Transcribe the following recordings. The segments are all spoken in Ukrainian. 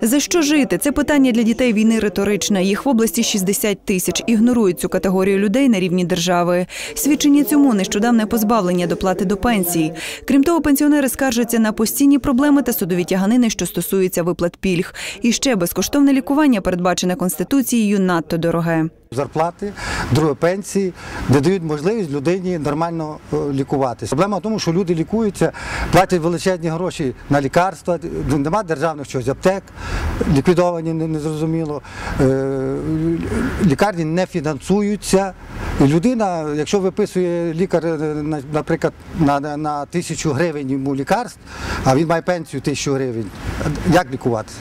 За що жити? Це питання для дітей війни риторичне. Їх в області 60 тисяч. Ігнорують цю категорію людей на рівні держави. Свідчення цьому нещодавне позбавлення доплати до пенсії. Крім того, пенсіонери скаржаться на постійні проблеми та судові тяганини, що стосуються виплат пільг. І ще безкоштовне лікування, передбачене конституцією, надто дороге. Зарплати, друге пенсії, де дають можливість людині нормально е, лікуватися. Проблема в тому, що люди лікуються, платять величезні гроші на лікарства, нема державних чогось аптек, ліквідовані незрозуміло, е, лікарні не фінансуються. І людина, якщо виписує лікар, е, наприклад, на, на, на тисячу гривень йому лікарств, а він має пенсію тисячу гривень, як лікуватися?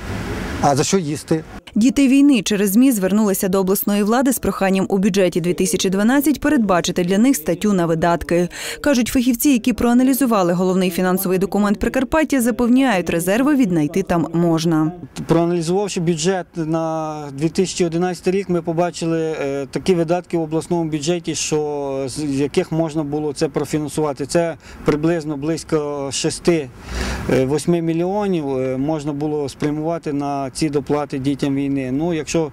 А за що їсти? Діти війни через ЗМІ звернулися до обласної влади з проханням у бюджеті 2012 передбачити для них статтю на видатки. Кажуть, фахівці, які проаналізували головний фінансовий документ Прикарпаття, запевняють, резерви віднайти там можна. Проаналізувавши бюджет на 2011 рік, ми побачили е, такі видатки в обласному бюджеті, що з яких можна було це профінансувати. Це приблизно близько 6-8 мільйонів е, можна було спрямувати на ці доплати дітям війни. Ну, якщо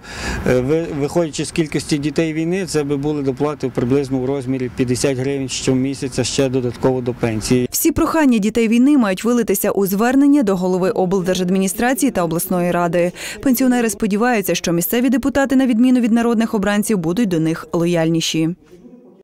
е, ви- виходячи з кількості дітей війни, це би були доплати приблизно в розмірі 50 гривень щомісяця ще додатково до пенсії. Всі прохання дітей війни мають вилитися у звернення до голови облдержадміністрації та обласної ради. Пенсіонери сподіваються, що місцеві депутати, на відміну від народних обранців, будуть до них лояльніші.